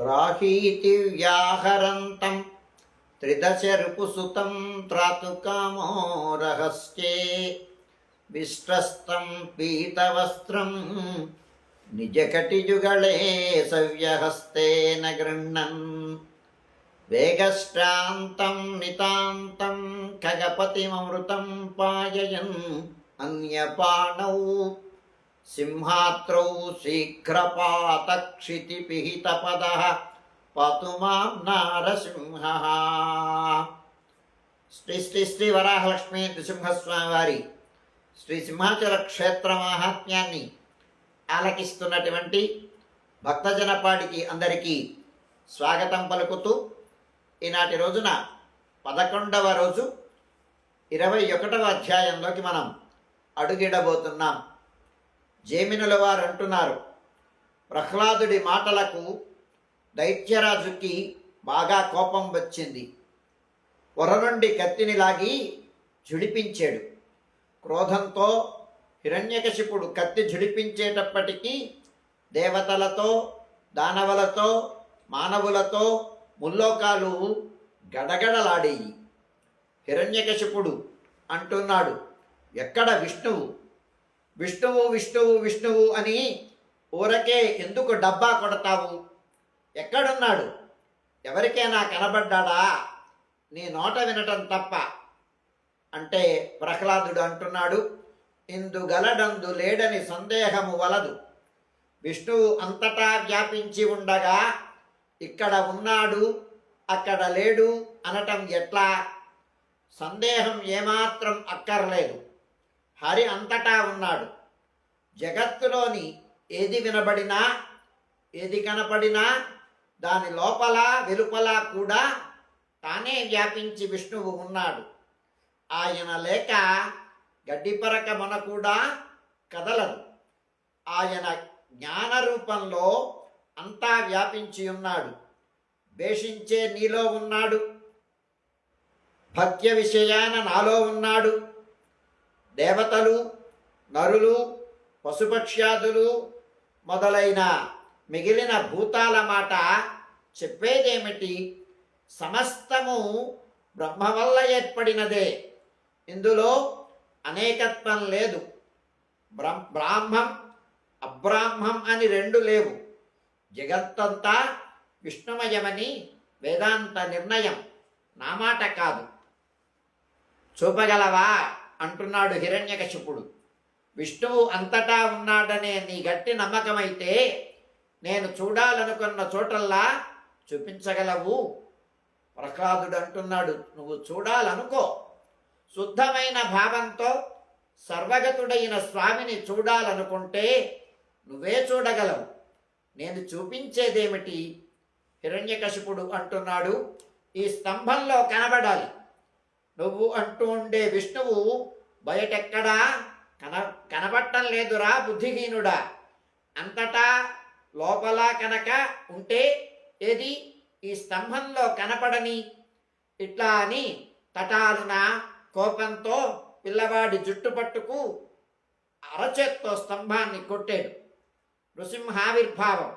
త్రాహీతి వ్యాహరంతం త్రిదశరుపుసుతం త్రాతుకామో రహస్యే విష్ట్రస్తం పీతవస్త్రం నిజకటియుగళే సవ్యహస్తేన గృహ్ణన్ వేగశ్రాంతం నితాంతం ఖగపతిమమృతం పాయయన్ అన్యపాణౌ సింహాత్రౌ శీఘ్రపాతక్షితిపిహితపద పాతు మాం నారసింహ శ్రీ శ్రీ శ్రీ వరాహలక్ష్మీ నృసింహస్వామి వారి శ్రీ సింహాచల క్షేత్ర మాహాత్మ్యాన్ని ఆలకిస్తున్నటువంటి భక్తజనపాడికి అందరికీ స్వాగతం పలుకుతూ ఈనాటి రోజున పదకొండవ రోజు ఇరవై ఒకటవ అధ్యాయంలోకి మనం అడుగిడబోతున్నాం. జేమినుల వారు అంటున్నారు ప్రహ్లాదుడి మాటలకు దైత్యరాజుకి బాగా కోపం వచ్చింది. పొర నుండి కత్తిని లాగి జుడిపించాడు క్రోధంతో హిరణ్యకశిపుడు కత్తి జుడిపించేటప్పటికీ దేవతలతో దానవులతో మానవులతో ముల్లోకాలు గడగడలాడేయి. హిరణ్యకశిపుడు అంటున్నాడు ఎక్కడ విష్ణువు? విష్ణువు విష్ణువు విష్ణువు అని ఊరకే ఎందుకు డబ్బా కొడతావు? ఎక్కడున్నాడు? ఎవరికైనా కనబడ్డాడా? నీ నోట వినటం తప్ప అంటే ప్రహ్లాదుడు అంటున్నాడు ఇందు గలడందు లేడని సందేహము వలదు. విష్ణువు అంతటా వ్యాపించి ఉండగా ఇక్కడ ఉన్నాడు అక్కడ లేడు అనటం ఎట్లా? సందేహం ఏమాత్రం అక్కర్లేదు. హరి అంతటా ఉన్నాడు. జగత్తులోని ఏది వినబడినా ఏది కనపడినా దాని లోపల వెలుపల కూడా తానే వ్యాపించి విష్ణువు ఉన్నాడు. ఆయన లేక గడ్డిపరక మన కూడా కదలదు. ఆయన జ్ఞాన రూపంలో అంతా వ్యాపించి ఉన్నాడు. భేషించే నీలో ఉన్నాడు. భక్త్య విషయాన నాలో ఉన్నాడు. దేవతలు నరులు పశుపక్ష్యాదులు మొదలైన మిగిలిన భూతాల మాట చెప్పేదేమిటి? సమస్తము బ్రహ్మ వల్ల ఏర్పడినదే. ఇందులో అనేకత్వం లేదు. బ్రహ్ బ్రాహ్మం అబ్రాహ్మం అని రెండు లేవు. జగత్తంతా విష్ణుమయమని వేదాంత నిర్ణయం నా మాట కాదు. చూపగలవా? అంటున్నాడు హిరణ్యకశిపుడు. విష్ణువు అంతటా ఉన్నాడనే నీ గట్టి నమ్మకమైతే నేను చూడాలనుకున్న చోటల్లా చూపించగలవు. ప్రహ్లాదుడు అంటున్నాడు నువ్వు చూడాలనుకో. శుద్ధమైన భావంతో సర్వగతుడైన స్వామిని చూడాలనుకుంటే నువ్వే చూడగలవు. నేను చూపించేదేమిటి? హిరణ్యకశిపుడు అంటున్నాడు ఈ స్తంభంలో కనబడాలి. నువ్వు అంటూ ఉండే విష్ణువు బయటెక్కడా? కన కనబట్టం లేదురా బుద్ధిహీనుడా. అంతటా లోపల కనుక ఉంటే ఏది? ఈ స్తంభంలో కనపడని. ఇట్లా అని తటాలున కోపంతో పిల్లవాడి జుట్టు పట్టుకు అరచేత్తో స్తంభాన్ని కొట్టాడు. నృసింహావిర్భావం.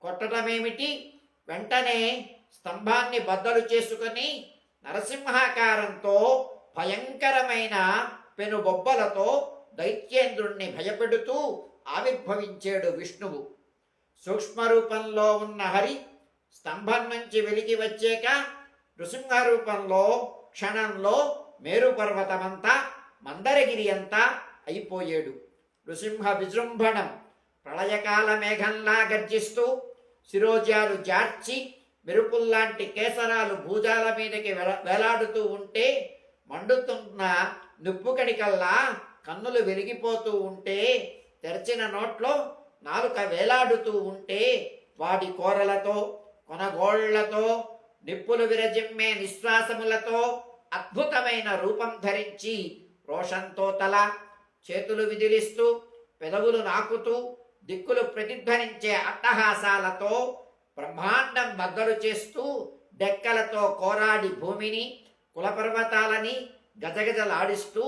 కొట్టడమేమిటి వెంటనే స్తంభాన్ని బద్దలు చేసుకొని నరసింహాకారంతో భయంకరమైన పెనుబొబ్బలతో దైత్యేంద్రుణ్ణి భయపెడుతూ ఆవిర్భవించాడు విష్ణువు. సూక్ష్మ రూపంలో ఉన్న హరి స్తంభం నుంచి వెలికి వచ్చాక నృసింహ రూపంలో క్షణంలో మేరు పర్వతమంతా మందరగిరి అంతా అయిపోయాడు. నృసింహ విజృంభణం ప్రళయకాల మేఘంలా గర్జిస్తూ శిరోజాలు జార్చి మెరుపుల్లాంటి కేసరాలు భూజాల మీదకి వేలాడుతూ ఉంటే మండుతున్న నిప్పు కణికల్లా కన్నులు వెలిగిపోతూ ఉంటే తెరచిన నోట్లో నాలుక వేలాడుతూ ఉంటే వాడి కోరలతో కొనగోళ్ళతో నిప్పులు విరజిమ్మే నిశ్వాసములతో అద్భుతమైన రూపం ధరించి రోషంతో తల చేతులు విదిలిస్తూ పెదవులు నాకుతూ దిక్కులు ప్రతిధ్వనించే అట్టహాసాలతో బ్రహ్మాండం బద్దలు చేస్తూ డెక్కలతో కోరాడి భూమిని కులపర్వతాలని గజగజలాడిస్తూ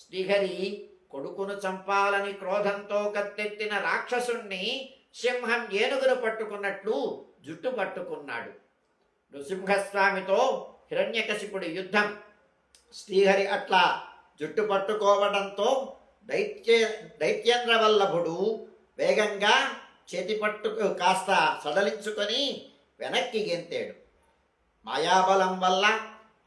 శ్రీహరి కొడుకును చంపాలని క్రోధంతో కత్తెత్తిన రాక్షసుణ్ణి సింహం ఏనుగును పట్టుకున్నట్లు జుట్టు పట్టుకున్నాడు. నృసింహస్వామితో హిరణ్యకశిపుడి యుద్ధం. శ్రీహరి అట్లా జుట్టు పట్టుకోవడంతో దైత్య దైత్యేంద్ర వల్లభుడు వేగంగా చేతి పట్టుకు కాస్త సడలించుకొని వెనక్కి గెంతాడు. మాయాబలం వల్ల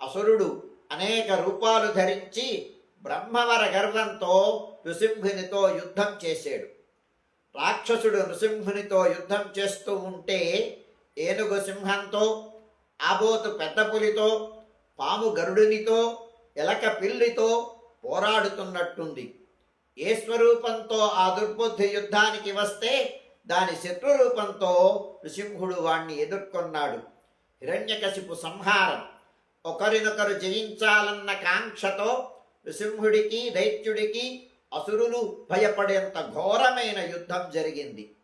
అసురుడు అనేక రూపాలు ధరించి బ్రహ్మవర గర్వంతో నృసింహునితో యుద్ధం చేశాడు రాక్షసుడు నృసింహునితో యుద్ధం చేస్తూ ఉంటే ఏనుగు సింహంతో ఆబోతు పెద్ద పులితో పాము గరుడునితో ఎలక పిల్లితో పోరాడుతున్నట్టుంది. ఏ స్వరూపంతో ఆ దుర్బుద్ధి యుద్ధానికి వస్తే దాని శత్రురూపంతో నృసింహుడు వాణ్ణి ఎదుర్కొన్నాడు. హిరణ్యకశిపు సంహారం. ఒకరినొకరు జయించాలన్న కాంక్షతో నృసింహుడికి దైత్యుడికి అసురులు భయపడేంత ఘోరమైన యుద్ధం జరిగింది.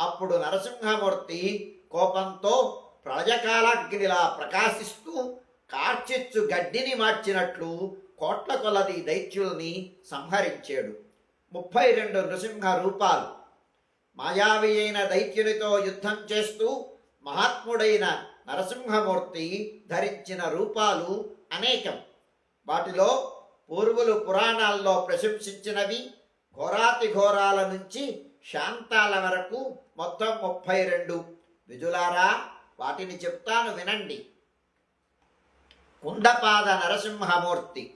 అప్పుడు నరసింహమూర్తి కోపంతో ప్రళయకాలాగ్నిలా ప్రకాశిస్తూ కార్చిచ్చు గడ్డిని మార్చినట్లు కోట్ల కొలది దైత్యుల్ని సంహరించాడు. ముప్పై రెండు నృసింహ రూపాలు. మాయావి అయిన దైత్యునితో యుద్ధం చేస్తూ మహాత్ముడైన నరసింహమూర్తి ధరించిన రూపాలు అనేకం. వాటిలో పూర్వులు పురాణాల్లో ప్రశంసించినవి ఘోరాతి ఘోరాల నుంచి శాంతాల వరకు మొత్తం ముప్పై రెండు. విజులారా వాటిని చెప్తాను వినండి. కుండపాద నరసింహమూర్తి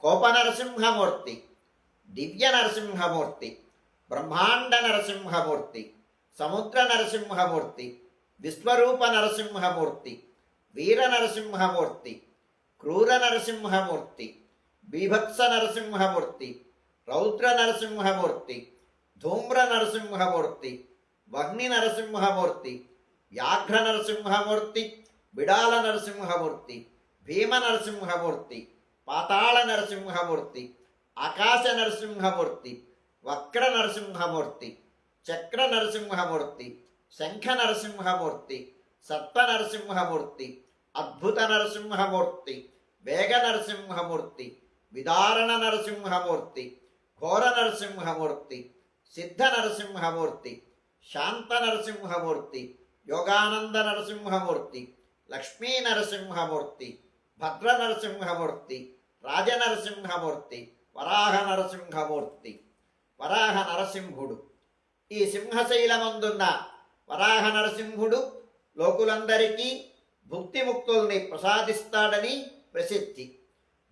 కోప నరసింహమూర్తి దివ్య నరసింహమూర్తి బ్రహ్మాండ నరసింహమూర్తి సముద్ర నరసింహమూర్తి విశ్వరూప నరసింహమూర్తి వీర నరసింహమూర్తి క్రూర నరసింహమూర్తి బీభత్స నరసింహమూర్తి రౌద్ర నరసింహమూర్తి ధూమ్ర నరసింహమూర్తి వహ్ని నరసింహమూర్తి వ్యాఘ్ర నరసింహమూర్తి బిడాల నరసింహమూర్తి భీమ నరసింహమూర్తి పాతాళ నరసింహమూర్తి ఆకాశ నరసింహమూర్తి వక్ర నరసింహమూర్తి చక్ర నరసింహమూర్తి శంఖ నరసింహమూర్తి సత్వ నరసింహమూర్తి అద్భుత నరసింహమూర్తి వేగ నరసింహమూర్తి విదారణ నరసింహమూర్తి ఘోర నరసింహమూర్తి సిద్ధ నరసింహమూర్తి శాంత నరసింహమూర్తి యోగానంద నరసింహమూర్తి లక్ష్మీ నరసింహమూర్తి భద్ర నరసింహమూర్తి రాజ నరసింహమూర్తి వరాహ నరసింహమూర్తి. వరాహ నరసింహుడు. ఈ సింహశైలమందున్న వరాహ నరసింహుడు లోకులందరికీ భుక్తిముక్తుల్ని ప్రసాదిస్తాడని ప్రసిద్ధి.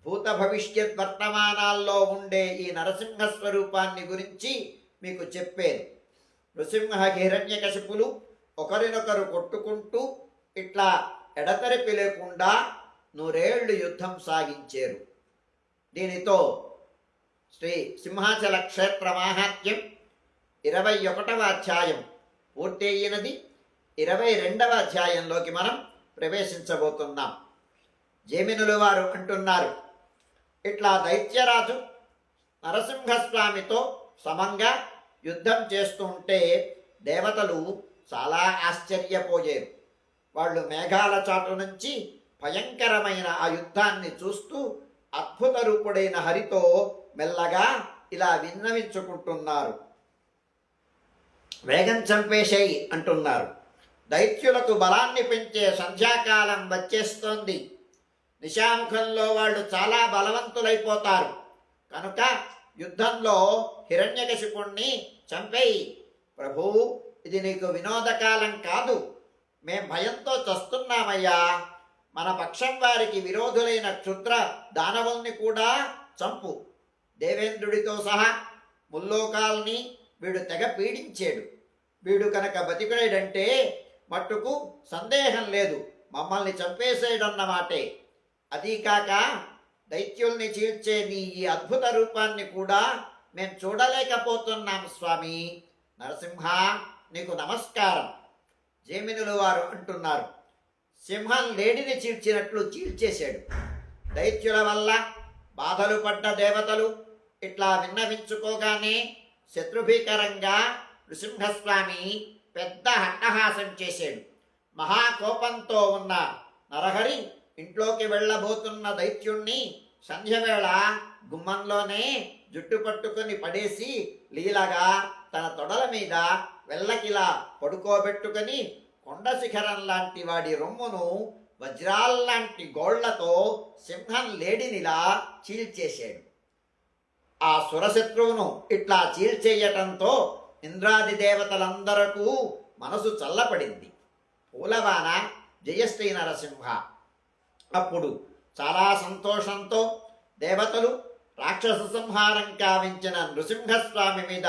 భూత భవిష్యత్ వర్తమానాల్లో ఉండే ఈ నరసింహ స్వరూపాన్ని గురించి మీకు చెప్పాను. నృసింహ హిరణ్యకశిపులు ఒకరినొకరు కొట్టుకుంటూ ఇట్లా ఎడతెరిపి లేకుండా నూరేళ్ళు యుద్ధం సాగించారు. దీనితో శ్రీ సింహాచల క్షేత్ర మాహాత్యం ఇరవై ఒకటవ అధ్యాయం పూర్తి అయినది ఇరవై రెండవ అధ్యాయంలోకి మనం ప్రవేశించబోతున్నాం. జేమినులు వారు అంటున్నారు ఇట్లా దైత్యరాజు నరసింహస్వామితో సమంగా యుద్ధం చేస్తూ ఉంటే దేవతలు చాలా ఆశ్చర్యపోయారు. వాళ్ళు మేఘాల చాటు నుంచి భయంకరమైన ఆ యుద్ధాన్ని చూస్తూ అద్భుత రూపుడైన హరితో మెల్లగా ఇలా విన్నవించుకుంటున్నారు. వేగం చంపేసేయి అంటున్నారు. దైత్యులకు బలాన్ని పెంచే సంధ్యాకాలం వచ్చేస్తోంది. నిశాంఖంలో వాళ్ళు చాలా బలవంతులైపోతారు. కనుక యుద్ధంలో హిరణ్యకశిపుణ్ణి చంపేయి. ప్రభు ఇది నీకు వినోదకాలం కాదు. మేం భయంతో చస్తున్నామయ్యా. మన పక్షం వారికి విరోధులైన క్షుద్ర దానవుల్ని కూడా చంపు. దేవేంద్రుడితో సహా ముల్లోకాల్ని వీడు తెగ పీడించాడు. వీడు కనుక బతికాడంటే మట్టుకు సందేహం లేదు. మమ్మల్ని చంపేసేడన్నమాటే అదీ కాక దైత్యుల్ని చీల్చే నీ ఈ అద్భుత రూపాన్ని కూడా మేము చూడలేకపోతున్నాం స్వామి. నరసింహ నీకు నమస్కారం. జేమినులు వారు అంటున్నారు. సింహం లేడిని చీల్చినట్లు చీల్చేశాడు. దైత్యుల వల్ల బాధలు పడ్డ దేవతలు ఇట్లా విన్నవించుకోగానే శత్రుభీకరంగా నృసింహస్వామి పెద్ద హట్టహాసం చేశాడు. మహాకోపంతో ఉన్న నరహరి ఇంట్లోకి వెళ్ళబోతున్న దైత్యుణ్ణి సంధ్యవేళ గుమ్మంలోనే జుట్టు పట్టుకుని పడేసి లీలగా తన తొడల మీద వెళ్ళకిలా పడుకోబెట్టుకొని కొండ శిఖరం లాంటి వాడి రొమ్మును వజ్రాల్లాంటి గోళ్ళతో సింహం లేడినిలా చీల్చేశాడు. ఆ సురశత్రువును ఇట్లా చీల్చేయటంతో ఇంద్రాది దేవతలందరకు మనసు చల్లపడింది. పూలవాన జయశ్రీ నరసింహ. అప్పుడు చాలా సంతోషంతో దేవతలు రాక్షస సంహారం కావించిన నృసింహస్వామి మీద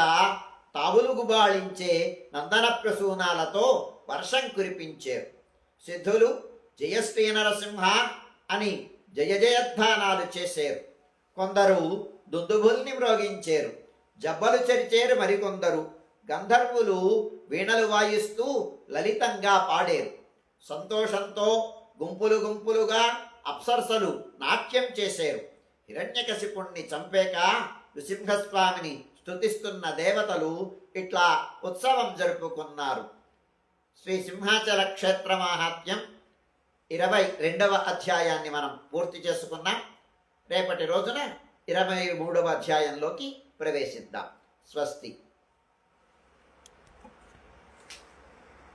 తావులు గుబాళించే నందన ప్రసూనాలతో వర్షం కురిపించారు. సిద్ధులు జయశ్రీ నరసింహ అని జయ జయధ్వానాలు చేశారు. కొందరు దుందుబుల్ని మ్రోగించారు. జబ్బలు చెరిచేరు మరికొందరు. గంధర్వులు వీణలు వాయిస్తూ లలితంగా పాడారు. సంతోషంతో గుంపులు గుంపులుగా అప్సరసలు నాట్యం చేశారు హిరణ్యకశిపుణ్ణి చంపేక నృసింహస్వామిని స్తుతిస్తున్న దేవతలు ఇట్లా ఉత్సవం జరుపుకున్నారు. శ్రీ సింహాచల క్షేత్ర మాహాత్మ్యం ఇరవై రెండవ అధ్యాయాన్ని మనం పూర్తి చేసుకున్నాం. రేపటి రోజున ఇరవై మూడవ అధ్యాయంలోకి ప్రవేశిద్దాం. స్వస్తి.